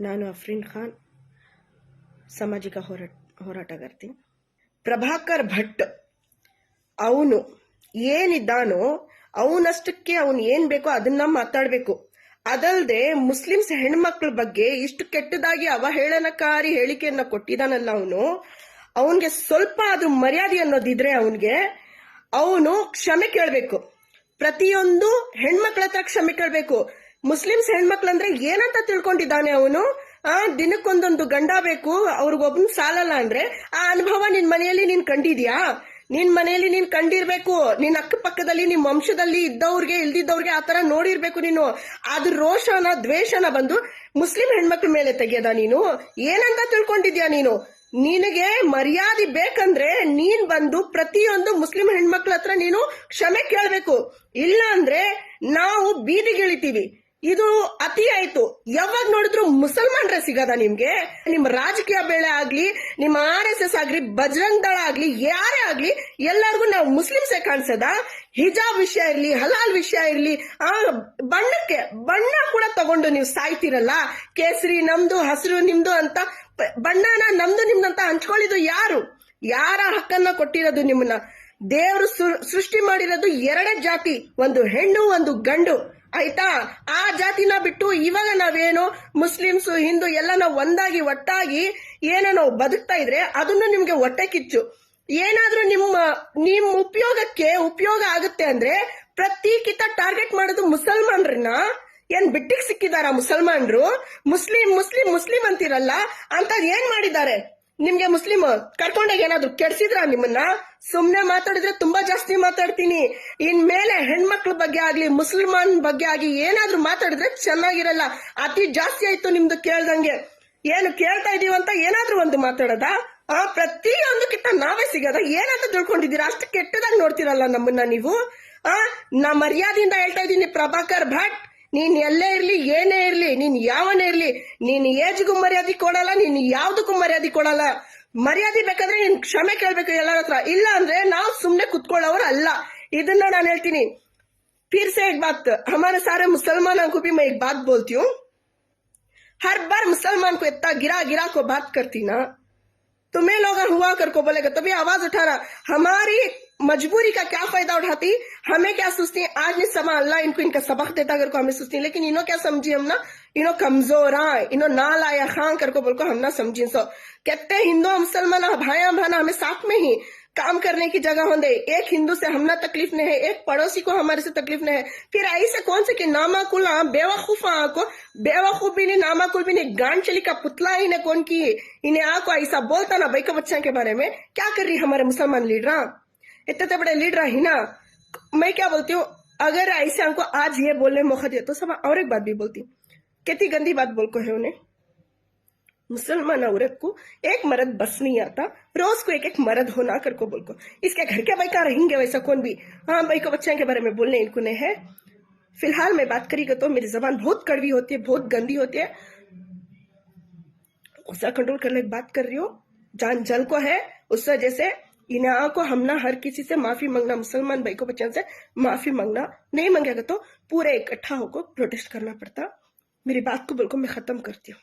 ನಾನು ಅಫ್ರೀನ್ ಖಾನ್, ಸಾಮಾಜಿಕ ಹೋರಾಟ, ಹೋರಾಟಗಾರ್ತಿ. ಪ್ರಭಾಕರ್ ಭಟ್, ಅವನು ಏನಿದ್ದಾನೋ, ಅವನಷ್ಟಕ್ಕೆ ಅವನು ಏನ್ ಬೇಕೋ ಅದನ್ನ ಮಾತಾಡ್ಬೇಕು. ಅದಲ್ದೆ ಮುಸ್ಲಿಮ್ಸ್ ಹೆಣ್ಮಕ್ಳ ಬಗ್ಗೆ ಇಷ್ಟು ಕೆಟ್ಟದಾಗಿ ಅವಹೇಳನಕಾರಿ ಹೇಳಿಕೆಯನ್ನ ಕೊಟ್ಟಿದ್ದಾನಲ್ಲ ಅವನು. ಅವನ್ಗೆ ಸ್ವಲ್ಪ ಅದು ಮರ್ಯಾದೆ ಅನ್ನೋದಿದ್ರೆ ಅವನ್ಗೆ ಅವನು ಕ್ಷಮೆ ಕೇಳಬೇಕು. ಪ್ರತಿಯೊಂದು ಹೆಣ್ಮಕ್ಳ ಹತ್ರ ಕ್ಷಮೆ ಕೇಳಬೇಕು. ಮುಸ್ಲಿಮ್ಸ್ ಹೆಣ್ಮಕ್ಳಂದ್ರೆ ಏನಂತ ತಿಳ್ಕೊಂಡಿದ್ದಾನೆ ಅವನು? ಆ, ದಿನಕ್ಕೊಂದೊಂದು ಗಂಡ ಬೇಕು ಅವ್ರಿಗೊಬ್ನು ಸಾಲಲ್ಲ ಅಂದ್ರೆ, ಆ ಅನುಭವ ನಿನ್ ಮನೆಯಲ್ಲಿ ನೀನ್ ಕಂಡಿದ್ಯಾ? ನಿನ್ ಮನೆಯಲ್ಲಿ ನೀನ್ ಕಂಡಿರ್ಬೇಕು, ನಿನ್ ಅಕ್ಕಪಕ್ಕದಲ್ಲಿ, ನಿಮ್ ವಂಶದಲ್ಲಿ ಇದ್ದವ್ರಿಗೆ, ಇಲ್ದಿದ್ದವ್ರಿಗೆ ಆತರ ನೋಡಿರ್ಬೇಕು ನೀನು. ಅದ್ರ ರೋಷನ, ದ್ವೇಷನ ಬಂದು ಮುಸ್ಲಿಂ ಹೆಣ್ಮಕ್ಳ ಮೇಲೆ ತೆಗೆಯದ ನೀನು? ಏನಂತ ತಿಳ್ಕೊಂಡಿದ್ಯಾ ನೀನು? ನಿನಗೆ ಮರ್ಯಾದೆ ಬೇಕಂದ್ರೆ ನೀನ್ ಬಂದು ಪ್ರತಿಯೊಂದು ಮುಸ್ಲಿಂ ಹೆಣ್ಮಕ್ಳ ಹತ್ರ ನೀನು ಕ್ಷಮೆ ಕೇಳಬೇಕು. ಇಲ್ಲ ಅಂದ್ರೆ ನಾವು ಬೀದಿಗಿಳಿತೀವಿ. ಇದು ಅತಿ ಆಯ್ತು. ಯಾವಾಗ ನೋಡಿದ್ರು ಮುಸಲ್ಮಾನ್ರೆ ಸಿಗದ ನಿಮ್ಗೆ? ನಿಮ್ ರಾಜಕೀಯ ಬೇಳೆ ಆಗ್ಲಿ, ನಿಮ್ಮ ಆರ್ ಎಸ್ ಎಸ್ ಆಗ್ಲಿ, ಬಜರಂಗ್ ದಳ ಆಗ್ಲಿ, ಯಾರೇ ಆಗ್ಲಿ, ಎಲ್ಲರಿಗೂ ನಾವು ಮುಸ್ಲಿಮ್ಸೇ ಕಾಣಿಸದ? ಹಿಜಾಬ್ ವಿಷಯ ಇರ್ಲಿ, ಹಲಾಲ್ ವಿಷಯ ಇರ್ಲಿ, ಆ ಬಣ್ಣಕ್ಕೆ, ಬಣ್ಣ ಕೂಡ ತಗೊಂಡು ನೀವು ಸಾಯ್ತಿರಲ್ಲ? ಕೇಸರಿ ನಮ್ದು, ಹಸಿರು ನಿಮ್ದು ಅಂತ ಬಣ್ಣನ ನಮ್ದು ನಿಮ್ದು ಅಂತ ಹಂಚ್ಕೊಳ್ಳಿದ್ದು ಯಾರು? ಯಾರ ಹಕ್ಕನ್ನ ಕೊಟ್ಟಿರೋದು ನಿಮ್ಮನ್ನ? ದೇವರು ಸೃಷ್ಟಿ ಮಾಡಿರೋದು ಎರಡೇ ಜಾತಿ, ಒಂದು ಹೆಣ್ಣು, ಒಂದು ಗಂಡು. ಆಯ್ತಾ? ಆ ಜಾತಿನ ಬಿಟ್ಟು ಇವಾಗ ನಾವೇನು ಮುಸ್ಲಿಮ್ಸ್, ಹಿಂದೂ ಎಲ್ಲ ನಾವು ಒಂದಾಗಿ, ಒಟ್ಟಾಗಿ ಏನೋ ನಾವು ಬದುಕ್ತಾ ಇದ್ರೆ ಅದನ್ನು ನಿಮ್ಗೆ ಹೊಟ್ಟೆ ಕಿಚ್ಚು. ಏನಾದ್ರೂ ನಿಮ್ಮ, ನಿಮ್ ಉಪಯೋಗಕ್ಕೆ ಉಪಯೋಗ ಆಗುತ್ತೆ ಅಂದ್ರೆ ಪ್ರತಿ ಕಿತ ಟಾರ್ಗೆಟ್ ಮಾಡೋದು ಮುಸಲ್ಮಾನ್ರನ್ನ? ಏನ್ ಬಿಟ್ಟಿಗೆ ಸಿಕ್ಕಿದಾರ ಮುಸಲ್ಮಾನ್ರು? ಮುಸ್ಲಿಂ ಮುಸ್ಲಿಂ ಮುಸ್ಲಿಂ ಅಂತಿರಲ್ಲ ಅಂತ ಏನ್ ಮಾಡಿದ್ದಾರೆ? ನಿಮ್ಗೆ ಮುಸ್ಲಿಂ ಕರ್ಕೊಂಡಾಗ ಏನಾದ್ರು ಕೆಡ್ಸಿದ್ರ ನಿಮ್ಮನ್ನ? ಸುಮ್ನೆ ಮಾತಾಡಿದ್ರೆ ತುಂಬಾ ಜಾಸ್ತಿ ಮಾತಾಡ್ತೀನಿ. ಇನ್ ಮೇಲೆ ಹೆಣ್ಮಕ್ಳ ಬಗ್ಗೆ ಆಗ್ಲಿ, ಮುಸಲ್ಮಾನ್ ಬಗ್ಗೆ ಆಗಿ ಏನಾದ್ರು ಮಾತಾಡಿದ್ರೆ ಚೆನ್ನಾಗಿರಲ್ಲ. ಅತಿ ಜಾಸ್ತಿ ಆಯ್ತು ನಿಮ್ದು ಕೇಳ್ದಂಗೆ. ಏನು ಕೇಳ್ತಾ ಇದೀವಂತ ಏನಾದ್ರೂ ಒಂದು ಮಾತಾಡದ? ಆ ಪ್ರತಿಯೊಂದಕ್ಕಿಂತ ನಾವೇ ಸಿಗದ? ಏನಂತ ತಿಳ್ಕೊಂಡಿದ್ದೀರಾ? ಅಷ್ಟು ಕೆಟ್ಟದಾಗ ನೋಡ್ತಿರಲ್ಲ ನಮ್ಮನ್ನ ನೀವು? ಆ, ನಾ ಮರ್ಯಾದೆಯಿಂದ ಹೇಳ್ತಾ ಇದ್ದೀನಿ, ಪ್ರಭಾಕರ್ ಭಟ್. ನೀನ್ ಎಲ್ಲೇ ಇರ್ಲಿ ಏನೇ ಇರ್ಲಿ ನೀನ್ ಯಾವನೇ ಇರ್ಲಿ ನೀನ್ ಏಜ್ಗೂ ಮರ್ಯಾದೆ ಕೊಡಲ್ಲ ನೀನ್ ಯಾವ್ದಕ್ಕೂ ಮರ್ಯಾದೆ ಕೊಡಲ್ಲ ಮರ್ಯಾದೆ ಬೇಕಾದ್ರೆ ನೀನ್ ಕ್ಷಮೆ ಕೇಳ್ಬೇಕು ಎಲ್ಲರ ಹತ್ರ ಇಲ್ಲ ಅಂದ್ರೆ ನಾವು ಸುಮ್ನೆ ಕುತ್ಕೊಳ್ಳೋರು ಅಲ್ಲ ಇದನ್ನ ನಾನು ಹೇಳ್ತೀನಿ फिर से एक बात हमारे सारे मुसलमानों को भी मैं एक बात बोलती हूँ हर बार मुसलमान को इतना गिरा गिरा को बात करती ना तुम्हें लोग हुआ कर को बोलेगा तभी आवाज उठाना हमारी मजबूरी का क्या फ़ायदा उठाती? हमें क्या सोचती है आज नहीं समा अल्लाह इनको इनका सबक देता कर को हमें सोचती है लेकिन इन्हों क्या समझी हम ना? इन्हों कमज़ोर हाँ इन्हों ना लाया खां कर को बोल को हम ना समझी। सो, कहते हिंदू मुसलमान भाया भाना हमें साथ में ही काम करने की जगह होंगे एक हिंदू से हमना तकलीफ़ नहीं है, एक पड़ोसी को हमारे से तकलीफ़ नहीं है। फिर ऐसे कौन से कि नामाकुल बेवकूफ़ को बेवकूफ़ भी नहीं, नामाकुल भी नहीं गांड चली का पुतला ही ने कौन की? इन्हें आको ऐसा बोलता ना, भाई बच्चा के बारे में, क्या कर रही हमारे मुसलमान लीडर? इतने बड़े लीडर ही ना। मैं क्या बोलती हूँ, अगर ऐसे हमको आज ये बोलने मौका दिया तो सब और एक बात भी बोलती कितनी गंदी बात बोल को है उन्हें। मुसलमान औरत को एक मर्द बस नहीं आता, रोज को एक एक मर्द होना कर को बोल को। इसके घर के भाई का रहेंगे वैसा कौन भी? हाँ भाई को बच्चे के बारे में बोलने इनको नहीं है। फ़िलहाल मैं बात करेगा तो मेरी जबान बहुत कड़वी होती है, बहुत गंदी होती है। गुस्सा कंट्रोल करने की बात कर रही हो। जान जल को है, उस वजह से इन्हें को हम ना हर किसी से माफ़ी मांगना, मुसलमान भाई को बच्चन से माफ़ी मांगना नहीं मांगेगा तो पूरे इकट्ठा होकर प्रोटेस्ट करना पड़ता। मेरी बात को बिल्कुल मैं खत्म करती हूँ।